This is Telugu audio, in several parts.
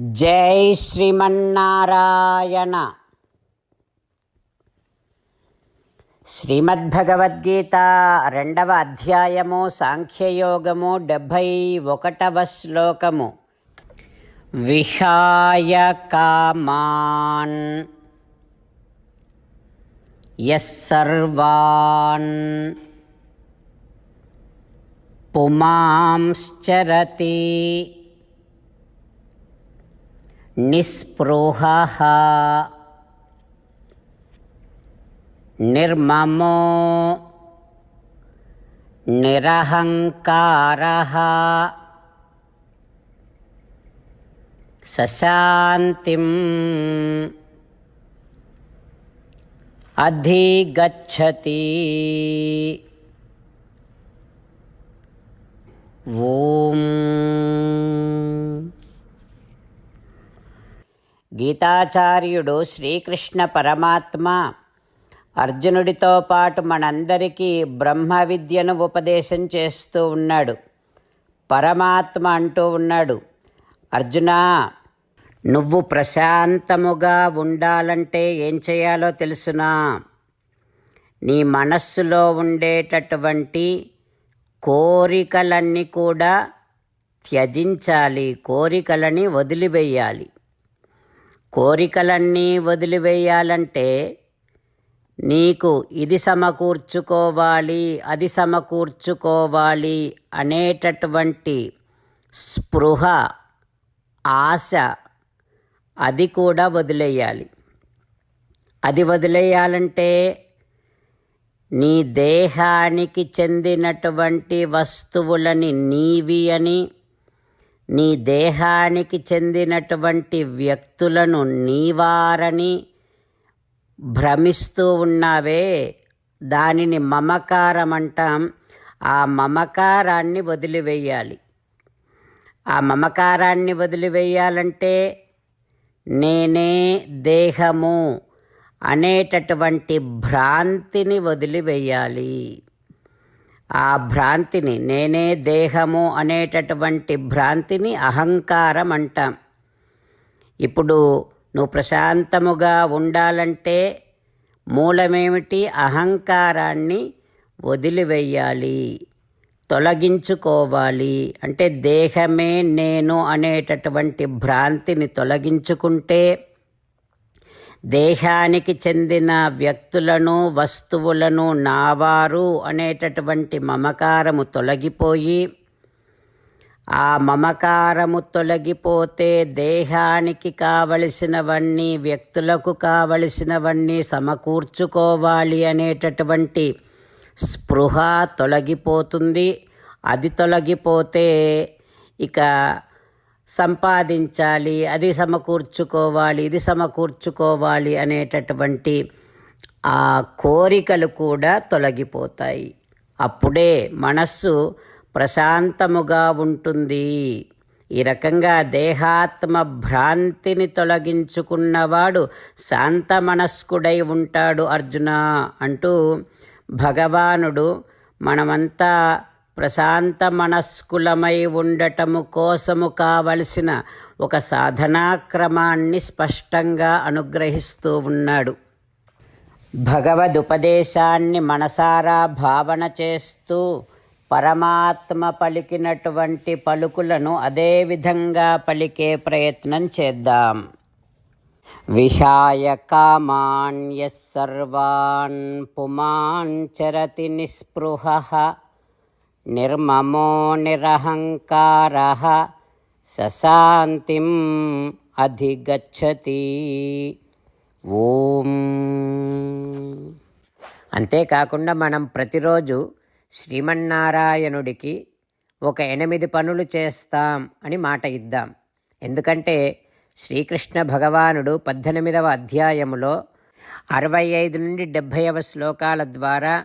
జై శ్రీమన్నారాయణ. శ్రీమద్భగవద్గీత రెండవ అధ్యాయము సాంఖ్యయోగము డెబ్భై ఒకటవ శ్లోకము. విహాయ కామాన్ యస్సర్వాన్ పుమాంశ్చరతి నిస్పృహः నిర్మమో నిరహంకారः సశాంతిం అధిగచ్చతి ఓం గీతాచార్యుడు శ్రీకృష్ణ పరమాత్మ. అర్జునుడితో పాటు మనందరికీ బ్రహ్మ విద్యను ఉపదేశం చేస్తూ ఉన్నాడు. పరమాత్మ అంటూ ఉన్నాడు. అర్జున నువ్వు ప్రశాంతముగా ఉండాలంటే ఏం చేయాలో తెలుసునా? నీ మనస్సులో ఉండేటటువంటి కోరికలన్నీ కూడా త్యజించాలి కోరికలని వదిలివేయాలి. కోరికలన్నీ వదిలివేయాలంటే నీకు ఇది సమకూర్చుకోవాలి అది సమకూర్చుకోవాలి అనేటటువంటి స్పృహ ఆశ అది కూడా వదిలేయాలి. అది వదిలేయాలంటే నీ దేహానికి చెందినటువంటి వస్తువులని నీవి అని నీ దేహానికి చెందినటువంటి వ్యక్తులను నీవారని భ్రమిస్తూ ఉన్నావే. దానిని మమకారం అంటాం ఆ మమకారాన్ని వదిలివేయాలి. ఆ మమకారాన్ని వదిలివేయాలంటే నేనే దేహము అనేటటువంటి భ్రాంతిని వదిలివేయాలి. ఆ భ్రాంతిని నేనే దేహము అనేటటువంటి భ్రాంతిని అహంకారం అంటాం. ఇప్పుడు నువ్వు ప్రశాంతముగా ఉండాలంటే మూలమేమిటి? అహంకారాన్ని వదిలివేయాలి తొలగించుకోవాలి. అంటే దేహమే నేను అనేటటువంటి భ్రాంతిని తొలగించుకుంటే దేహానికి చెందిన వ్యక్తులను వస్తువులను నావారు అనేటటువంటి మమకారము తొలగిపోయి ఆ మమకారము తొలగిపోతే దేహానికి కావలసినవన్నీ వ్యక్తులకు కావలసినవన్నీ సమకూర్చుకోవాలి అనేటటువంటి స్పృహ తొలగిపోతుంది. అది తొలగిపోతే ఇక సంపాదించాలి అది సమకూర్చుకోవాలి ఇది సమకూర్చుకోవాలి అనేటటువంటి ఆ కోరికలు కూడా తొలగిపోతాయి. అప్పుడే మనస్సు ప్రశాంతముగా ఉంటుంది. ఈ రకంగా దేహాత్మ భ్రాంతిని తొలగించుకున్నవాడు శాంత మనస్కుడై ఉంటాడు అర్జున అంటూ భగవానుడు మనమంతా ప్రశాంత మనస్కులమై ఉండటము కోసము కావలసిన ఒక సాధనాక్రమాన్ని స్పష్టంగా అనుగ్రహిస్తూ ఉన్నాడు. భగవదుపదేశాన్ని మనసారా భావన చేస్తూ పరమాత్మ పలికినటువంటి పలుకులను అదేవిధంగా పలికే ప్రయత్నం చేద్దాం. విహాయ కామాన్య సర్వాన్ పుమాన్ చరతి నిస్పృహ నిర్మమో నిరహంకార సశాంతిం అధిగచ్చతి. ఓం. అంతేకాకుండా మనం ప్రతిరోజు శ్రీమన్నారాయణుడికి ఒక ఎనిమిది పనులు చేస్తాం అని మాట ఇద్దాం. ఎందుకంటే శ్రీకృష్ణ భగవానుడు పద్దెనిమిదవ అధ్యాయములో అరవై ఐదు నుండి డెబ్భైవ శ్లోకాల ద్వారా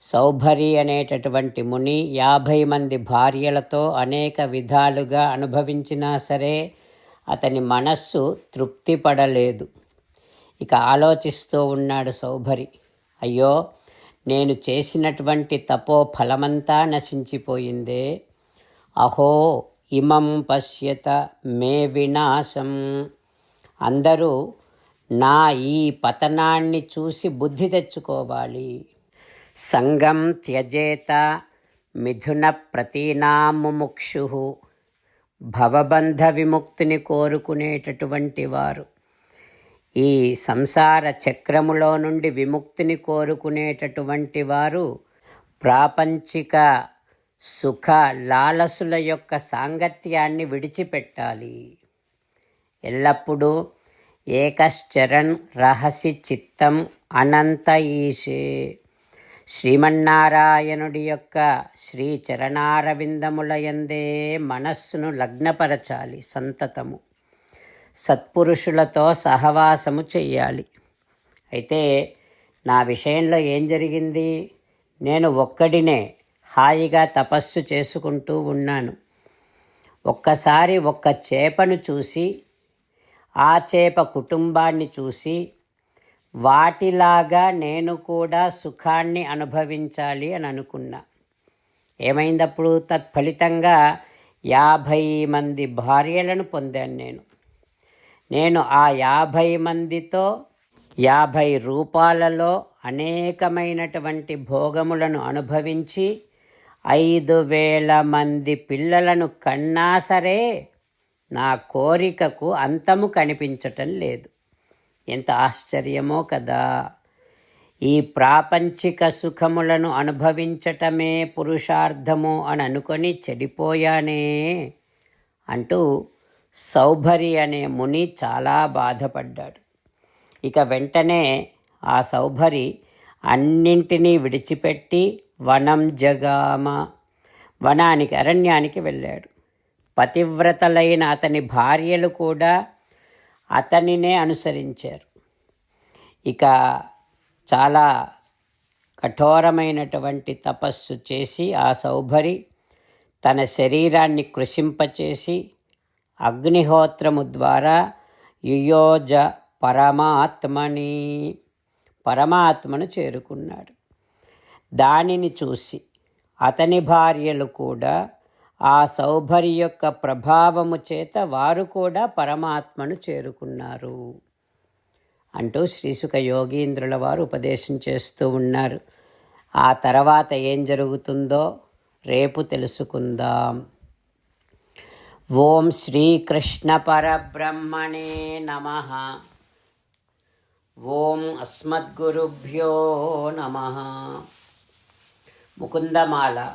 సౌభరి అనేటటువంటి ముని యాభై మంది భార్యలతో అనేక విధాలుగా అనుభవించినా సరే అతని మనస్సు తృప్తి పడలేదు ఇక ఆలోచిస్తూ ఉన్నాడు సౌభరి. అయ్యో నేను చేసినటువంటి తపో ఫలమంతా నశించిపోయిందే. అహో ఇమం పశ్యత మే వినాశం. అందరూ నా ఈ పతనాన్ని చూసి బుద్ధి తెచ్చుకోవాలి. సంగం త్యజేత మిథున ప్రతీనాముముక్షు భవబంధ విముక్తిని కోరుకునేటటువంటి వారు. ఈ సంసార చక్రములో నుండి విముక్తిని కోరుకునేటటువంటి వారు ప్రాపంచిక సుఖ లాలసుల యొక్క సాంగత్యాన్ని విడిచిపెట్టాలి. ఎల్లప్పుడూ ఏకశ్చరణ్ రహసి చిత్తం అనంత ఈశే. శ్రీమన్నారాయణుడి యొక్క శ్రీ చరణారవిందములయందే మనస్సును లగ్నపరచాలి సంతతము. సత్పురుషులతో సహవాసము చెయ్యాలి. అయితే నా విషయంలో ఏం జరిగింది? నేను ఒక్కడినే హాయిగా తపస్సు చేసుకుంటూ ఉన్నాను. ఒక్కసారి ఒక్క చేపను చూసి ఆ చేప కుటుంబాన్ని చూసి వాటిలాగా నేను కూడా సుఖాన్ని అనుభవించాలి అని అనుకున్నా. ఏమైందప్పుడు? తత్ఫలితంగా యాభై మంది భార్యలను పొందాను నేను. నేను ఆ యాభై మందితో యాభై రూపాలలో అనేకమైనటువంటి భోగములను అనుభవించి ఐదు వేల మంది పిల్లలను కన్నా సరే నా కోరికకు అంతము కనిపించటం లేదు. ఎంత ఆశ్చర్యమో కదా. ఈ ప్రాపంచిక సుఖములను అనుభవించటమే పురుషార్థము అని అనుకొని చెడిపోయానే అంటూ సౌభరి అనే ముని చాలా బాధపడ్డాడు. ఇక వెంటనే ఆ సౌభరి అన్నింటినీ విడిచిపెట్టి వనం జగామ వనానికి అరణ్యానికి వెళ్ళాడు. పతివ్రతలైన అతని భార్యలు కూడా అతనినే అనుసరించారు. ఇక చాలా కఠోరమైనటువంటి తపస్సు చేసి ఆ సౌభరి తన శరీరాన్ని కృషింపచేసి అగ్నిహోత్రము ద్వారా యుయోజ పరమాత్మని పరమాత్మను చేరుకున్నాడు. దానిని చూసి అతని భార్యలు కూడా ఆ సౌభరి యొక్క ప్రభావము చేత వారు కూడా పరమాత్మను చేరుకున్నారు. అంటూ శ్రీసుఖ యోగీంద్రుల వారు ఉపదేశం చేస్తూ ఉన్నారు. ఆ తర్వాత ఏం జరుగుతుందో రేపు తెలుసుకుందాం. ఓం శ్రీకృష్ణ పరబ్రహ్మణే నమ. ఓం అస్మద్గురుభ్యో నమ. ముకుందమాల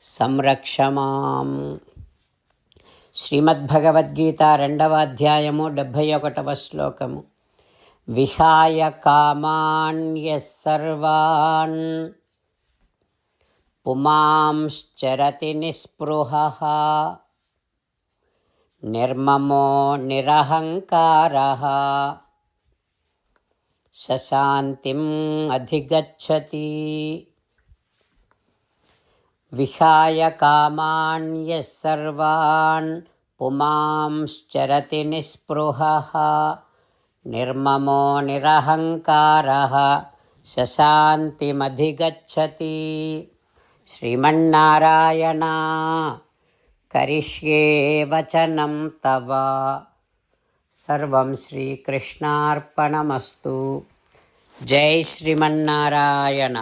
కృష్ణ సంరక్షమాం. శ్రీమద్భగవద్గీత రెండవ అధ్యాయము డెబ్భై ఒకటవ శ్లోకము. విహాయ కామాన్య సర్వాన్. పుమాంశ్చరతి నిస్పృహ. నిర్మమో నిరహంకార. శశాంతిం అధిగచ్చతి. विहाय कामान्यः सर्वान् पुमांश्चरति निःस्पृहः निर्ममो निरहङ्कारः सशान्तिमधिगच्छति श्रीमन्नारायणा करिष्ये वचनं तव सर्वं श्रीकृष्णार्पणमस्तु जय श्रीमन्नारायण